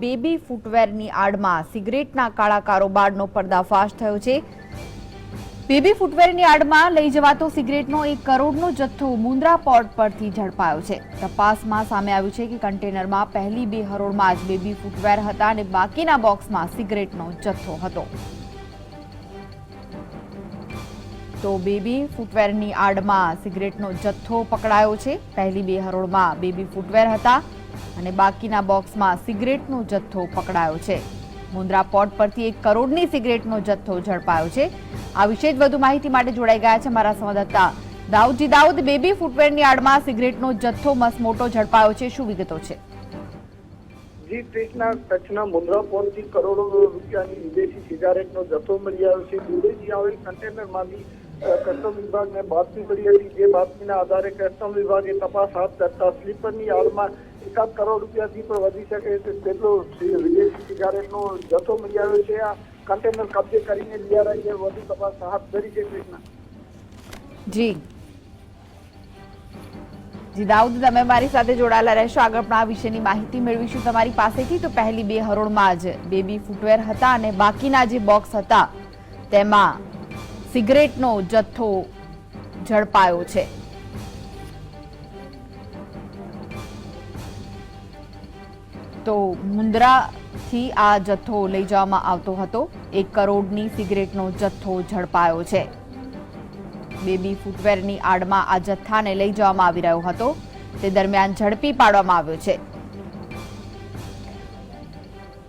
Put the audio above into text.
Baby ફૂટવેરની આડમાં સિગરેટના કાળા કારોબારનો પર્દાફાશ થયો છે. બેબી ફૂટવેરની આડમાં લઈ જવાતો સિગરેટનો એક કરોડનો જથ્થો મુન્દ્રા પોર્ટ પરથી ઝડપાયો છે. તપાસમાં સામે આવ્યું છે કે કન્ટેનરમાં પહેલી બે હરોળમાં જ બેબી ફૂટવેર હતા અને બાકીના બોક્સમાં સિગરેટનો જથ્થો હતો. તો બેબી ફૂટવેરની આડમાં સિગરેટનો જથ્થો પકડાયો છે. પહેલી બે હરોળમાં બેબી ફૂટવેર હતા અને બાકીના બોક્સમાં સિગરેટનો જથ્થો પકડાયો છે. મુન્દ્રા પોર્ટ પરથી એક કરોડની સિગરેટનો જથ્થો ઝડપાયો છે. આ વિશે જ વધુ માહિતી માટે જોડાઈ ગયા છે મારા સંવાદદાતા દાઉદજી દાઉદ, બેબી ફૂટવેરની આડમાં સિગરેટનો જથ્થો મસ્ત મોટો ઝડપાયો છે. શું વિગતો છે? જી કૃષ્ણા કચ્છના મુન્દ્રા પોર્ટથી કરોડો રૂપિયાની વિદેશી સિગારેટનો જથ્થો મળી આવ્યો છે. દુબઈથી આવેલ કન્ટેનરમાંથી કસ્ટમ વિભાગને બાતમી મળી હતી. જે બાતમીના આધારે કસ્ટમ વિભાગે તપાસ હાથ ધરતા સ્લીપરની હાલમાં એકાદ કરોડ રૂપિયાથી પણ વધી શકે તેટલો વિદેશી સિગારેટનો જથ્થો મળી આવ્યો છે. આ કન્ટેનર કબજે કરીને ડીઆરઆઈએ વધુ તપાસ હાથ ધરી છે કૃષ્ણ જી. જી, દાઉદ, તમે મારી સાથે જોડાયેલા રહેશો. આગળ પણ આ વિશેની માહિતી મેળવીશું તમારી પાસેથી. તો પહેલી બે હરોળમાં જ બેબી ફૂટવેર હતા અને બાકીના જે બોક્સ હતા, તેમાં સિગરેટનો જથ્થો ઝડપાયો છે. તો મુંદ્રાથી આ જથ્થો લઈ જવામાં આવતો હતો. એક કરોડની સિગરેટનો જથ્થો ઝડપાયો છે. બેબી ફૂટવેરની આડમાં આ જથ્થાને લઈ જવામાં આવી રહ્યો હતો. તે દરમિયાન ઝડપી પાડવામાં આવ્યો છે.